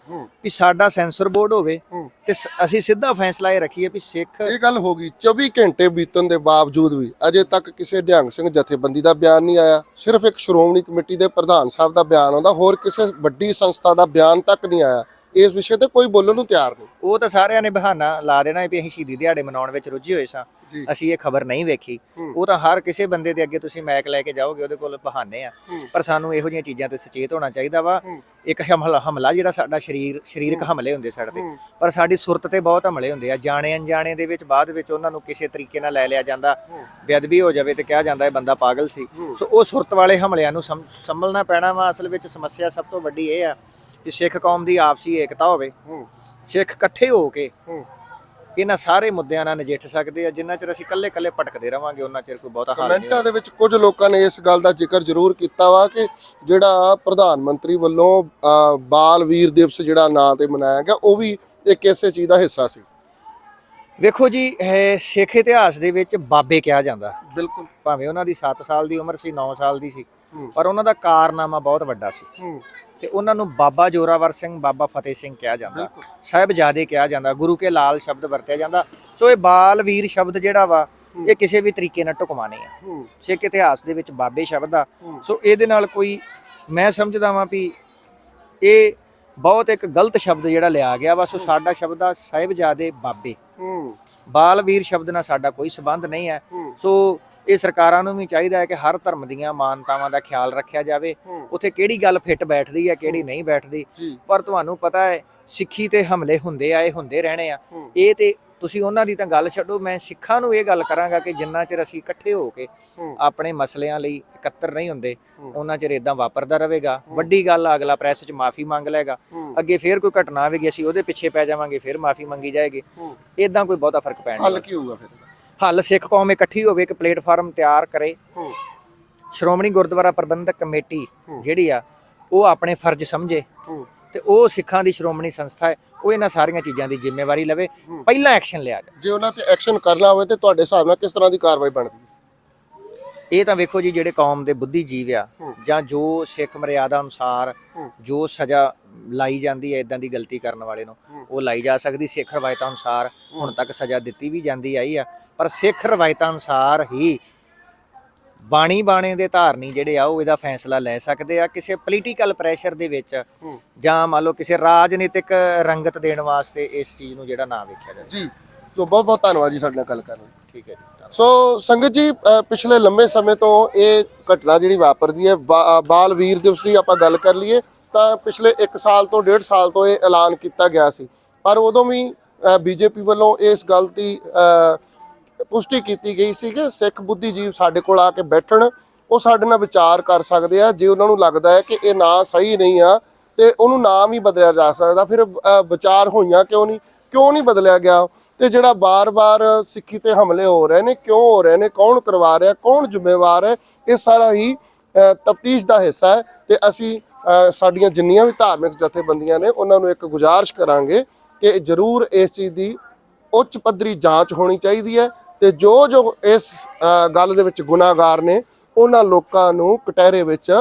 ਵੀ ਸਾਡਾ ਸੈਂਸਰ ਬੋਰਡ ਹੋਵੇ ਤੇ ਅਸੀਂ ਸਿੱਧਾ ਫੈਸਲਾ ਇਹ ਰੱਖੀਏ ਵੀ ਸਿੱਖ ਇਹ ਗੱਲ ਹੋ ਗਈ 24 ਘੰਟੇ ਬੀਤਣ ਦੇ ਬਾਵਜੂਦ ਵੀ ਅਜੇ ਤੱਕ ਕਿਸੇ ਨਿਹੰਗ ਸਿੰਘ ਜਥੇਬੰਦੀ ਦਾ ਬਿਆਨ ਨਹੀਂ ਆਇਆ। ਸਿਰਫ ਇੱਕ ਸ਼੍ਰੋਮਣੀ ਕਮੇਟੀ ਦੇ ਪ੍ਰਧਾਨ ਸਾਹਿਬ ਦਾ ਬਿਆਨ ਆਉਂਦਾ ਹੋਰ ਕਿਸੇ ਵੱਡੀ ਸੰਸਥਾ ਦਾ ਬਿਆਨ ਤੱਕ ਨਹੀਂ ਆਇਆ। ਇਸ ਵਿਸ਼ੇ ਤੇ ਕੋਈ ਬੋਲਣ ਨੂੰ ਤਿਆਰ ਨਹੀਂ ਉਹ ਤਾਂ ਸਾਰਿਆਂ ਨੇ ਬਹਾਨਾ ਲਾ ਦੇਣਾ ਵੀ ਅਸੀਂ ਸ਼ਹੀਦੀ ਦਿਹਾੜੇ ਮਨਾਉਣ ਵਿੱਚ ਰੁੱਝੇ ਹੋਏ ਸਾਂ ਅਸੀਂ ਇਹ ਖਬਰ ਨਹੀਂ ਵੇਖੀ। ਉਹ ਤਾਂ ਹਰ ਕਿਸੇ ਬੰਦੇ ਦੇ ਅੱਗੇ ਤੁਸੀਂ ਮੈਕ ਲੈ ਕੇ ਜਾਓਗੇ ਉਹਦੇ ਕੋਲ ਬਹਾਨੇ ਆ। ਪਰ ਸਾਨੂੰ ਇਹੋ ਜਿਹੀਆਂ ਚੀਜ਼ਾਂ ਤੇ ਸੁਚੇਤ ਹੋਣਾ ਚਾਹੀਦਾ ਵਾ। ਇੱਕ ਹਮਲਾ ਹਮਲਾ ਜਿਹੜਾ ਸਾਡਾ ਸਰੀਰ ਸਰੀਰਕ ਹਮਲੇ ਹੁੰਦੇ ਸਾਡੇ ਤੇ। ਪਰ ਸਾਡੀ ਸੁਰਤ ਤੇ ਬਹੁਤ ਹਮਲੇ ਹੁੰਦੇ ਆ ਜਾਣੇ ਅਣਜਾਣੇ ਦੇ ਵਿੱਚ ਬਾਅਦ ਵਿੱਚ ਉਹਨਾਂ ਨੂੰ ਕਿਸੇ ਤਰੀਕੇ ਨਾਲ ਲੈ ਲਿਆ ਜਾਂਦਾ। ਬੇਅਦਬੀ ਹੋ ਜਾਵੇ ਤੇ ਕਿਹਾ ਜਾਂਦਾ ਇਹ ਬੰਦਾ ਪਾਗਲ ਸੀ। ਸੋ ਉਹ ਸੁਰਤ ਵਾਲੇ ਹਮਲਿਆਂ ਨੂੰ ਸੰਭਲਣਾ ਪੈਣਾ ਵਾ ਅਸਲ ਵਿੱਚ ਸਮੱਸਿਆ ਸਭ ਤੋਂ ਵੱਡੀ ਇਹ ਆ ਕਿ ਸਿੱਖ ਕੌਮ ਦੀ ਆਪਸੀ ਏਕਤਾ ਹੋਵੇ ਸਿੱਖ ਇਕੱਠੇ ਹੋ ਕੇ ਇਹਨਾਂ ਸਾਰੇ ਮੁੱਦਿਆਂ ਨਾਲ ਨਜਿੱਠ ਸਕਦੇ ਆ ਜਿੰਨਾ ਚਿਰ ਅਸੀਂ ਇਕੱਲੇ-ਇਕੱਲੇ ਭਟਕਦੇ ਰਵਾਂਗੇ ਉਹਨਾਂ ਚਿਰ ਕੋਈ ਬਹੁਤਾ ਹੱਲ ਨਹੀਂ ਕਮੈਂਟਾਂ ਦੇ ਵਿੱਚ ਕੁਝ ਲੋਕਾਂ ਨੇ ਇਸ ਗੱਲ ਦਾ ਜ਼ਿਕਰ ਜ਼ਰੂਰ ਕੀਤਾ ਵਾ ਕਿ ਜਿਹੜਾ ਪ੍ਰਧਾਨ ਮੰਤਰੀ ਵੱਲੋਂ ਬਾਲ ਵੀਰ ਦਿਵਸ ਜਿਹੜਾ ਨਾਂ ਤੇ ਮਨਾਇਆ ਗਿਆ ਉਹ ਵੀ ਇੱਕ ਇਸੇ ਚੀਜ਼ ਦਾ ਹਿੱਸਾ ਸੀ। ਵੇਖੋ ਜੀ ਸਿੱਖ ਇਤਿਹਾਸ ਦੇ ਵਿੱਚ ਬਾਬੇ ਕਿਹਾ ਜਾਂਦਾ। ਬਿਲਕੁਲ। ਭਾਵੇਂ ਉਹਨਾਂ ਦੀ 7 ਸਾਲ ਦੀ ਉਮਰ ਸੀ 9 ਸਾਲ ਦੀ ਸੀ। ਪਰ ਉਹਨਾਂ ਦਾ ਕਾਰਨਾਮਾ ਬਹੁਤ ਵੱਡਾ ਸੀ। ਤੇ ਉਹਨਾਂ ਨੂੰ ਬਾਬਾ ਜੋਰਾਵਰ ਸਿੰਘ ਬਾਬਾ ਫਤਿਹ ਸਿੰਘ ਕਿਹਾ ਜਾਂਦਾ। ਸਾਹਿਬਜ਼ਾਦੇ ਕਿਹਾ ਜਾਂਦਾ ਗੁਰੂ ਕੇ ਲਾਲ ਸ਼ਬਦ ਵਰਤਿਆ ਜਾਂਦਾ। ਸੋ ਇਹ ਬਾਲ ਵੀਰ ਸ਼ਬਦ ਜਿਹੜਾ ਵਾ ਇਹ ਕਿਸੇ ਵੀ ਤਰੀਕੇ ਨਾਲ ਢੁਕਵਾ ਨਹੀਂ ਆ ਸਿੱਖ ਇਤਿਹਾਸ ਦੇ ਵਿੱਚ ਬਾਬੇ ਸ਼ਬਦ ਆ। ਸੋ ਇਹਦੇ ਨਾਲ ਕੋਈ ਮੈਂ ਸਮਝਦਾ ਵਾਂ ਵੀ ਇਹ ਬਹੁਤ ਇੱਕ ਗਲਤ ਸ਼ਬਦ ਜਿਹੜਾ ਲਿਆ ਗਿਆ ਵਾ। ਸੋ ਸਾਡਾ ਸ਼ਬਦ ਆ ਸਾਹਿਬਜ਼ਾਦੇ ਬਾਬੇ। ਹੂੰ। ਬਾਲਵੀਰ ਸ਼ਬਦ ਨਾਲ ਸਾਡਾ ਕੋਈ ਸਬੰਧ ਨਹੀਂ ਹੂੰ। ਸੋ ਇਹ ਸਰਕਾਰਾਂ ਨੂੰ ਵੀ ਚਾਹੀਦਾ ਹੈ ਕਿ ਹਰ ਧਰਮ ਦੀਆਂ ਮਾਨਤਾਵਾਂ ਦਾ ਖਿਆਲ ਰੱਖਿਆ ਜਾਵੇ। ਉੱਥੇ ਕਿਹੜੀ ਗੱਲ ਫਿੱਟ ਬੈਠਦੀ ਹੈ ਕਿਹੜੀ ਨਹੀਂ ਬੈਠਦੀ। ਪਰ ਤੁਹਾਨੂੰ ਪਤਾ ਹੈ ਸਿੱਖੀ ਤੇ ਹਮਲੇ ਹੁੰਦੇ ਆਏ ਹੁੰਦੇ ਰਹਿਣੇ ਆ। ਇਹ ਤੇ ਤੁਸੀਂ ਉਹਨਾਂ ਦੀ ਤਾਂ ਗੱਲ ਛੱਡੋ ਮੈਂ ਸਿੱਖਾਂ ਨੂੰ ਇਹ ਗੱਲ ਕਰਾਂਗਾ ਕਿ ਜਿੰਨਾ ਚਿਰ ਅਸੀਂ ਇਕੱਠੇ ਹੋ ਕੇ ਆਪਣੇ ਮਸਲਿਆਂ ਲਈ ਇਕੱਤਰ ਨਹੀਂ ਹੁੰਦੇ। ਉਹਨਾਂ ਚਿਰ ਇਦਾਂ ਵਾਪਰਦਾ ਰਹੇਗਾ। ਵੱਡੀ ਗੱਲ ਆ, ਅਗਲਾ ਪ੍ਰੈਸ 'ਚ ਮਾਫੀ ਮੰਗ ਲਏਗਾ। ਅੱਗੇ ਫੇਰ ਕੋਈ ਘਟਨਾ ਆਵੇਗੀ ਅਸੀਂ ਉਹਦੇ ਪਿੱਛੇ ਪੈ ਜਾਵਾਂਗੇ ਫੇਰ ਮਾਫੀ ਮੰਗੀ ਜਾਏਗੀ। ਇਦਾਂ ਕੋਈ ਬਹੁਤਾ ਫ਼ਰਕ ਪੈਣ ਹੱਲ ਕੀ ਹੋਊਗਾ ਫਿਰ? ਹੱਲ ਸਿੱਖ ਕੌਮ ਇਕੱਠੀ ਹੋਵੇ ਇੱਕ ਪਲੇਟਫਾਰਮ ਤਿਆਰ ਕਰੇ ਸ਼੍ਰੋਮਣੀ ਗੁਰਦੁਆਰਾ ਪ੍ਰਬੰਧਕ ਕਮੇਟੀ। ਜਿਹੜੀ ਆ ਉਹ ਆਪਣੇ ਫਰਜ਼ ਸਮਝੇ ਤੇ ਉਹ ਸਿੱਖਾਂ ਦੀ ਸ਼੍ਰੋਮਣੀ ਸੰਸਥਾ ਹੈ ਉਹ ਇਹਨਾਂ ਸਾਰੀਆਂ ਚੀਜ਼ਾਂ ਦੀ ਜ਼ਿੰਮੇਵਾਰੀ ਲਵੇ। ਪਹਿਲਾਂ ਐਕਸ਼ਨ ਲਿਆ ਜਾਵੇ ਜੇ ਉਹਨਾਂ ਤੇ ਐਕਸ਼ਨ ਕਰਨਾ ਹੋਵੇ ਤੇ ਤੁਹਾਡੇ ਹਿਸਾਬ ਨਾਲ ਕਿਸ ਤਰ੍ਹਾਂ ਦੀ ਕਾਰਵਾਈ ਬਣਦੀ ਇਹ ਤਾਂ ਵੇਖੋ ਜੀ ਜਿਹੜੇ ਕੌਮ ਦੇ ਬੁੱਧੀਜੀਵ ਆ ਹੂੰ। ਜਾਂ ਜੋ ਸਿੱਖ ਮਰਿਆਦਾ ਅਨੁਸਾਰ। ਜੋ ਸਜ਼ਾ ਲਾਈ ਜਾਂਦੀ ਹੈ ਇਦਾਂ ਦੀ ਗਲਤੀ ਕਰਨ ਵਾਲੇ ਨੂੰ। ਉਹ ਲਾਈ ਜਾ ਸਕਦੀ ਸਿੱਖ ਰਵਾਇਤਾਂ ਅਨੁਸਾਰ ਹੁਣ ਤੱਕ ਸਜ਼ਾ ਦਿੱਤੀ ਵੀ ਜਾਂਦੀ ਆਈ ਆ ਪਰ ਸਿੱਖ ਰਵਾਇਤਾਂ ਅਨੁਸਾਰ ਹੀ ਬਾਣੀ ਬਾਣੇ ਦੇ ਧਾਰਨੀ ਜਿਹੜੇ ਆ ਉਹ ਇਹਦਾ ਫੈਸਲਾ ਲੈ ਸਕਦੇ ਆ। ਕਿਸੇ ਪੋਲੀਟੀਕਲ ਪ੍ਰੈਸ਼ਰ ਦੇ ਵਿੱਚ ਜਾਂ ਮੰਨ ਲਓ ਕਿਸੇ ਰਾਜਨੀਤਿਕ ਰੰਗਤ ਦੇਣ ਵਾਸਤੇ ਇਸ ਚੀਜ਼ ਨੂੰ ਜਿਹੜਾ ਨਾ ਵੇਖਿਆ ਜਾਵੇ। ਜੀ। ਸੋ ਬਹੁਤ ਬਹੁਤ ਧੰਨਵਾਦ ਜੀ ਸਾਡੇ ਨਾਲ ਗੱਲ ਕਰਨ ਲਈ। ਠੀਕ ਹੈ ਜੀ। ਸੋ ਸੰਗਤ ਜੀ ਪਿਛਲੇ ਲੰਮੇ ਸਮੇਂ ਤੋਂ ਇਹ ਘਟਨਾ ਜਿਹੜੀ ਵਾਪਰਦੀ ਹੈ ਬਾਲ ਵੀਰ ਦਿਵਸ ਦੀ ਆਪਾਂ ਗੱਲ ਕਰ ਲਈਏ ਤਾਂ ਪਿਛਲੇ 1 ਸਾਲ ਤੋਂ 1.5 ਸਾਲ ਤੋਂ ਇਹ ਐਲਾਨ ਕੀਤਾ ਗਿਆ ਸੀ। ਪਰ ਉਦੋਂ ਵੀ ਬੀਜੇਪੀ ਵੱਲੋਂ ਇਸ ਗੱਲ ਦੀ ਪੁਸ਼ਟੀ ਕੀਤੀ ਗਈ ਸੀ ਕਿ ਸਿੱਖ ਬੁੱਧੀਜੀਵ ਸਾਡੇ ਕੋਲ ਆ ਕੇ ਬੈਠਣ, ਉਹ ਸਾਡੇ ਨਾਲ ਵਿਚਾਰ ਕਰ ਸਕਦੇ ਆ, ਜੇ ਉਹਨਾਂ ਨੂੰ ਲੱਗਦਾ ਹੈ ਕਿ ਇਹ ਨਾਂ ਸਹੀ ਨਹੀਂ ਆ, ਤੇ ਉਹਨੂੰ ਨਾਮ ਹੀ ਬਦਲਿਆ ਜਾ ਸਕਦਾ। ਫਿਰ ਵਿਚਾਰ ਹੋਈਆਂ ਕਿਉਂ ਨਹੀਂ? ਕਿਉਂ ਨਹੀਂ ਬਦਲਿਆ ਗਿਆ? ਤੇ ਜਿਹੜਾ ਬਾਰ-ਬਾਰ ਸਿੱਖੀ ਤੇ ਹਮਲੇ ਹੋ ਰਹੇ ਨੇ, ਕਿਉਂ ਹੋ ਰਹੇ ਨੇ? ਕੌਣ ਕਰਵਾ ਰਿਹਾ? ਕੌਣ ਜ਼ਿੰਮੇਵਾਰ ਹੈ? ਇਹ ਸਾਰਾ ਹੀ ਤਫਤੀਸ਼ ਦਾ ਹਿੱਸਾ ਹੈ ਤੇ ਅਸੀਂ ਸਾਡੀਆਂ ਜਿੰਨੀਆਂ ਵੀ ਧਾਰਮਿਕ ਜਥੇਬੰਦੀਆਂ ਨੇ, ਉਹਨਾਂ ਨੂੰ ਇੱਕ ਗੁਜ਼ਾਰਿਸ਼ ਕਰਾਂਗੇ ਕਿ ਜ਼ਰੂਰ ਇਸ ਚੀਜ਼ ਦੀ ਉੱਚ ਪੱਧਰੀ ਜਾਂਚ ਹੋਣੀ ਚਾਹੀਦੀ ਹੈ ਤੇ ਜੋ ਜੋ ਇਸ ਗੱਲ ਦੇ ਵਿੱਚ ਗੁਨਾਹਗਾਰ ਨੇ, ਉਹਨਾਂ ਲੋਕਾਂ ਨੂੰ ਕਟਹਿਰੇ ਵਿੱਚ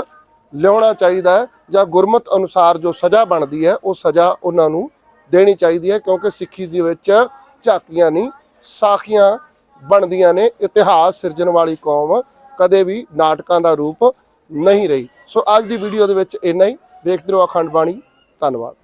ਲਿਆਉਣਾ ਚਾਹੀਦਾ ਹੈ ਜਾਂ ਗੁਰਮਤ ਅਨੁਸਾਰ ਜੋ ਸਜ਼ਾ ਬਣਦੀ ਹੈ, ਉਹ ਸਜ਼ਾ ਉਹਨਾਂ ਨੂੰ ਦੇਣੀ ਚਾਹੀਦੀ ਹੈ ਕਿਉਂਕਿ ਸਿੱਖੀ ਦੇ ਵਿੱਚ ਝਾਕੀਆਂ ਨਹੀਂ, ਸਾਖੀਆਂ ਬਣਦੀਆਂ ਨੇ, ਇਤਿਹਾਸ ਸਿਰਜਣ ਵਾਲੀ ਕੌਮ ਕਦੇ ਵੀ ਨਾਟਕਾਂ ਦਾ ਰੂਪ ਨਹੀਂ ਰਹੀ। ਸੋ ਅੱਜ ਦੀ ਵੀਡੀਓ ਦੇ ਵਿੱਚ ਇੰਨਾ ਹੀ। ਵੇਖਦੇ ਰਹੋ ਅਖੰਡ ਬਾਣੀ। ਧੰਨਵਾਦ।